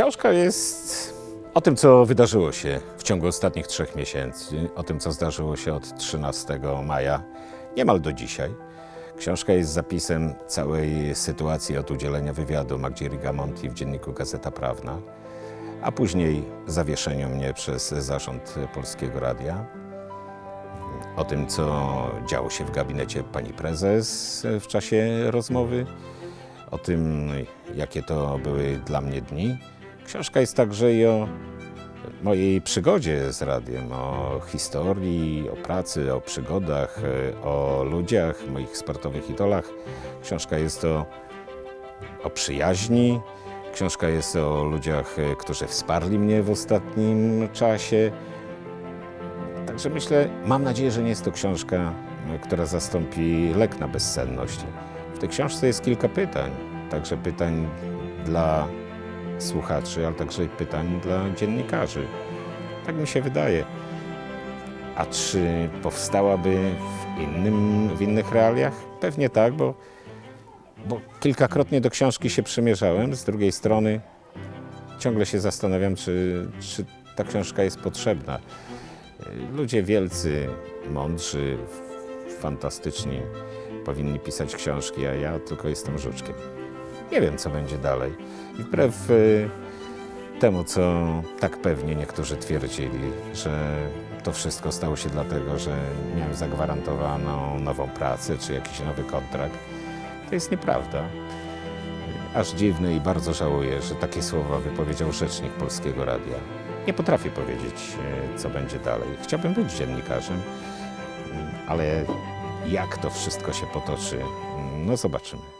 Książka jest o tym, co wydarzyło się w ciągu ostatnich trzech miesięcy, o tym, co zdarzyło się od 13 maja, niemal do dzisiaj. Książka jest zapisem całej sytuacji od udzielenia wywiadu Magdzie Rigamonti w dzienniku Gazeta Prawna, a później zawieszeniu mnie przez zarząd Polskiego Radia. O tym, co działo się w gabinecie pani prezes w czasie rozmowy, o tym, jakie to były dla mnie dni. Książka jest także i o mojej przygodzie z radiem, o historii, o pracy, o przygodach, o ludziach, moich sportowych idolach. Książka jest o, o przyjaźni. Książka jest o ludziach, którzy wsparli mnie w ostatnim czasie. Także myślę, mam nadzieję, że nie jest to książka, która zastąpi lek na bezsenność. W tej książce jest kilka pytań, także pytań dla słuchaczy, ale także pytań dla dziennikarzy. Tak mi się wydaje. A czy powstałaby w, innym, w innych realiach? Pewnie tak, bo, bo kilkakrotnie do książki się przymierzałem. Z drugiej strony ciągle się zastanawiam, czy, czy ta książka jest potrzebna. Ludzie wielcy, mądrzy, fantastyczni powinni pisać książki, a ja tylko jestem żuczkiem. Nie wiem, co będzie dalej. I wbrew y, temu, co tak pewnie niektórzy twierdzili, że to wszystko stało się dlatego, że miałem zagwarantowaną nową pracę czy jakiś nowy kontrakt, to jest nieprawda. Aż dziwne i bardzo żałuję, że takie słowa wypowiedział rzecznik Polskiego Radia. Nie potrafię powiedzieć, y, co będzie dalej. Chciałbym być dziennikarzem, y, ale jak to wszystko się potoczy, no zobaczymy.